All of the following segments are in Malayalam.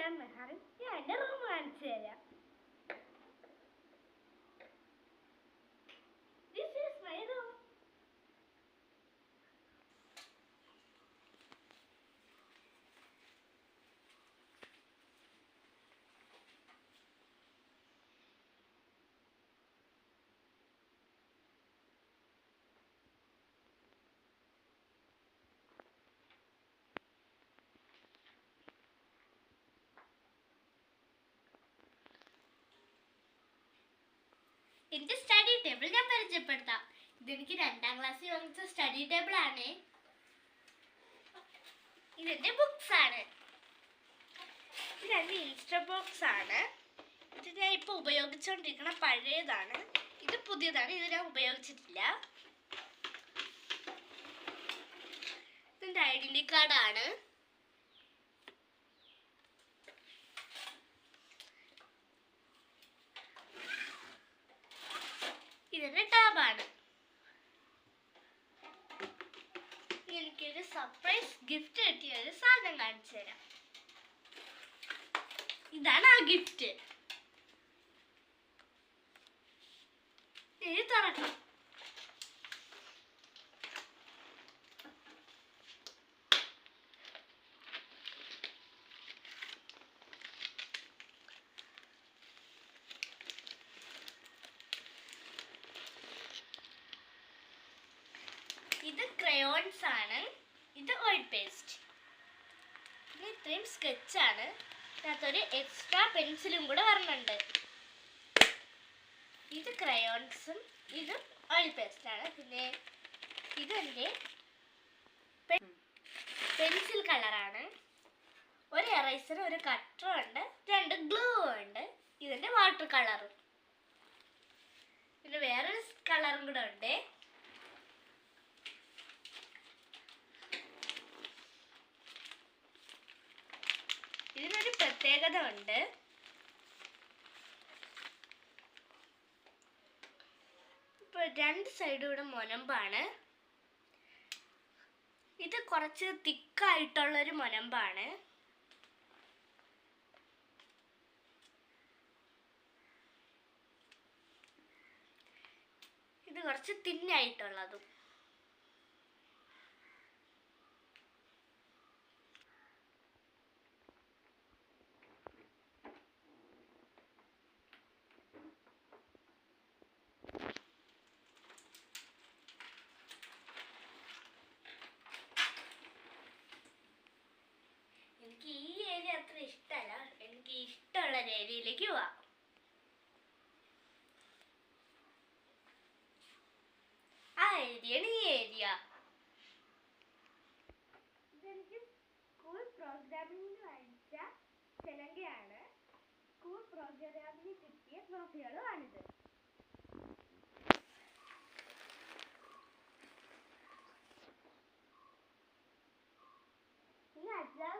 ഞാൻ മെഹാറിൻ ഞാൻ എന്റെ റൂം കാണിച്ചു തരാം എന്റെ സ്റ്റഡി ടേബിൾ ഞാൻ പരിചയപ്പെടുത്താം. ഇതെനിക്ക് രണ്ടാം ക്ലാസ്സിൽ വാങ്ങിച്ച സ്റ്റഡി ടേബിൾ ആണ്. ഇതെന്റെ ബുക്സ് ആണ്. ഇത് രണ്ട് ഇൻസ്റ്റ ബോക്സ് ആണ്. ഇത് ഞാൻ ഇപ്പൊ ഉപയോഗിച്ചുകൊണ്ടിരിക്കുന്ന പഴയതാണ്. ഇത് പുതിയതാണ് ഇത് ഞാൻ ഉപയോഗിച്ചിട്ടില്ല. ഇതെന്റെ ഐഡന്റി കാർഡാണ് ഇതിന്റെ ടാബാണ് എനിക്കൊരു സർപ്രൈസ് ഗിഫ്റ്റ് കിട്ടിയ ഒരു സാധനം കാണിച്ചു തരാം. ഇതാണ് ആ ഗിഫ്റ്റ് ഇത് തുറക്കാം ഇത് ക്രയോൺസ് ആണ്. ഇത് ഓയിൽ പേസ്റ്റ് പിന്നെ ഇത്രയും സ്കെച്ചാണ് ഇതിനകത്തൊരു എക്സ്ട്രാ പെൻസിലും കൂടെ വരുന്നുണ്ട് ഇത് ക്രയോൺസും ഇത് ഓയിൽ പേസ്റ്റാണ് പിന്നെ എന്റെ പെൻസിൽ കളറാണ് ഒരു എറൈസർ ഒരു കട്ടറും ഉണ്ട്. രണ്ട് ഗ്ലൂ ഉണ്ട്. ഇതിന്റെ വാട്ടർ കളറും പിന്നെ വേറൊരു കളറും കൂടെ ഉണ്ട്. ഇതിനൊരു പ്രത്യേകത ഉണ്ട്. ഇപ്പൊ രണ്ട് സൈഡും ഇവിടെ മുനമ്പാണ്. ഇത് കുറച്ച് തിക്കായിട്ടുള്ളൊരു മുനമ്പാണ്. ഇത് കുറച്ച് തിന്നായിട്ടുള്ളതും എനിക്ക് ഈ ഏരിയ അത്ര ഇഷ്ടമല്ല എനിക്ക് ഏരിയയിലേക്ക് പോവാം. ആ ഏരിയാണ് ഈ ഏരിയ. സ്കൂൾ പ്രോഗ്രാമിംഗ് വായിച്ച സ്കൂൾ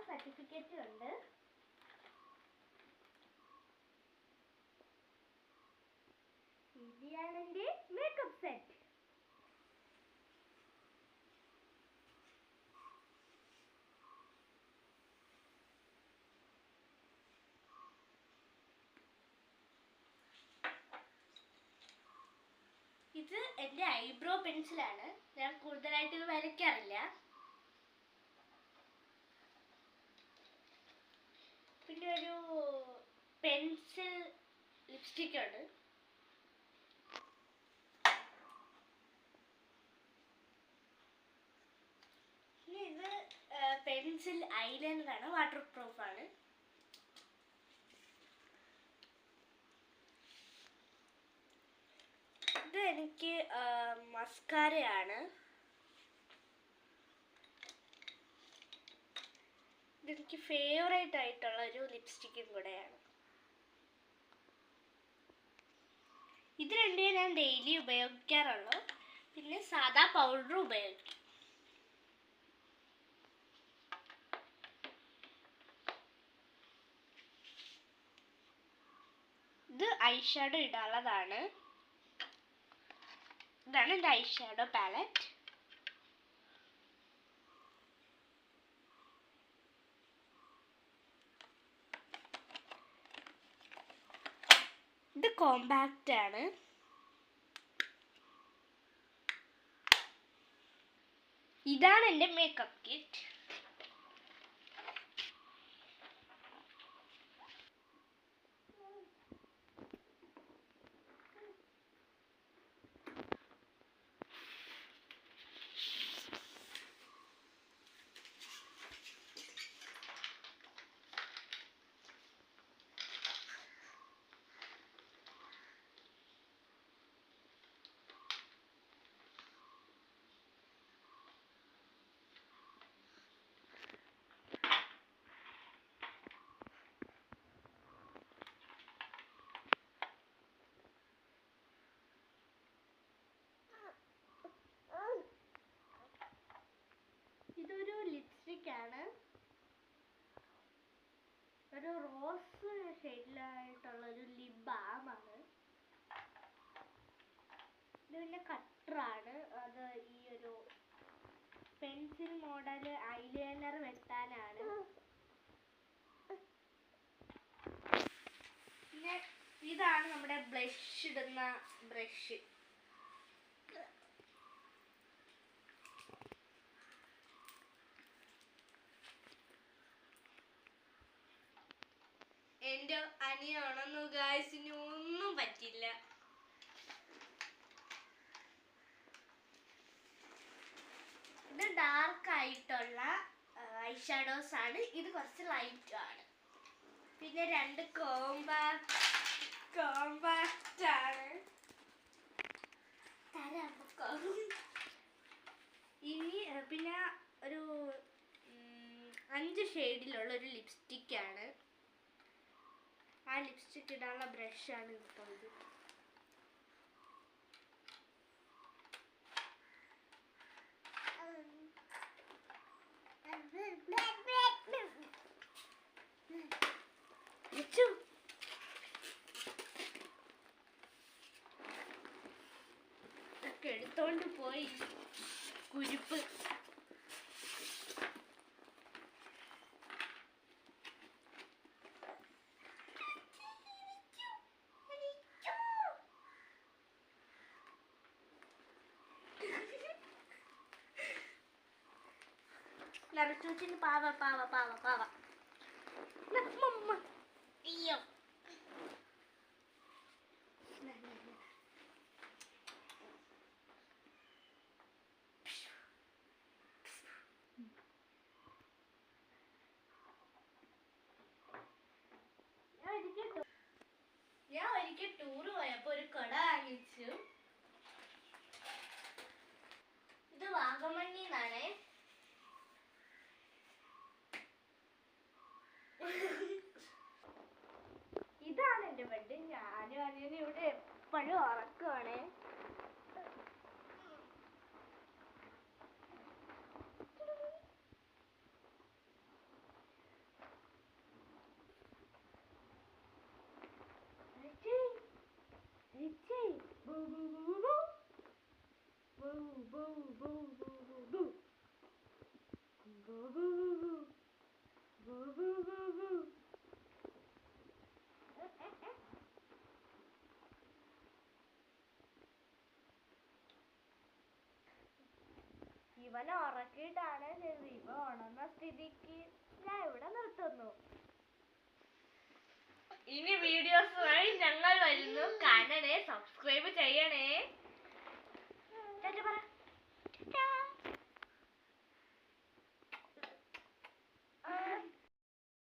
സർട്ടിഫിക്കറ്റ് ഉണ്ട്. ഇതാണ് മേക്കപ്പ് സെറ്റ് ഇത് എന്റെ ഐബ്രോ പെൻസിലാണ് ഞാൻ കൂടുതലായിട്ട് ഇത് വരയ്ക്കാറില്ല. പിന്നെ ഒരു പെൻസിൽ ലിപ്സ്റ്റിക് ഉണ്ട് പിന്നെ ഇത് പെൻസിൽ ഐലൈനർ ആണ് വാട്ടർ പ്രൂഫ് ആണ് ഇത് എനിക്ക് മസ്കാരയാണ് ഇതെനിക്ക് ഫേവറേറ്റ് ആയിട്ടുള്ള ഒരു ലിപ്സ്റ്റിക്കും കൂടെയാണ്. ഇത് രണ്ടേ ഞാൻ ഡെയിലി ഉപയോഗിക്കാറുള്ളൂ. പിന്നെ സാധാ പൗഡർ ഉപയോഗിക്കും. ഇത് ഐ ഷാഡോ ഇടാനുള്ളതാണ്. ഇതാണ് എന്റെ ഐ ഷാഡോ പാലറ്റ് ഇത് കോമ്പാക്റ്റ് ആണ്. ഇതാണ് എന്റെ മേക്കപ്പ് കിറ്റ് ഒരു റോസ് ഷെയ്ഡിലായിട്ടുള്ള ഒരു ആണ് ഇത് പിന്നെ കട്ടറാണ്. അത് ഈ ഒരു പെൻസിൽ മോഡൽ ഐലൈനർ വെട്ടാനാണ്. പിന്നെ ഇതാണ് നമ്മുടെ ബ്ലഷ് ഇടുന്ന ബ്രഷ്. എന്റെ അനിയാണെന്നു ഗായ്സിന് ഒന്നും പറ്റില്ല ഇത് ഡാർക്ക് ആയിട്ടുള്ള ഐ ഷാഡോസ് ആണ്. ഇത് കുറച്ച് ലൈറ്റും ആണ്. പിന്നെ രണ്ട് കോമ്പാക്ട് കോമ്പാക്റ്റ് ആണ്. ഇനി പിന്നെ ഒരു അഞ്ച് ഷെയ്ഡിലുള്ള ഒരു ലിപ്സ്റ്റിക് ആണ്. ആ ലിപ്സ്റ്റിക് ഇടാനുള്ള ബ്രഷാണ് കിട്ടുന്നത് വെച്ചു. ഇതൊക്കെ എടുത്തോണ്ട് പോയി കുരിപ്പ് നരച്ചൂച്ചിന് പാവ പാവ പാവ പാവ നമ്മമ്മ. ബൂ, ബൂ, ബൂ, boo, boo, boo, boo, boo, boo, boo. ബൂ, ബൂ. ഇവനെ ഉറക്കിയിട്ടാണ് ഇവ ഉണർന്ന സ്ഥിതിക്ക് ഞാൻ ഇവിടെ നിർത്തുന്നു ഇനി വീഡിയോസ് വഴി ഞങ്ങൾ വരുന്നു കാണണേ സബ്സ്ക്രൈബ് ചെയ്യണേ പറ.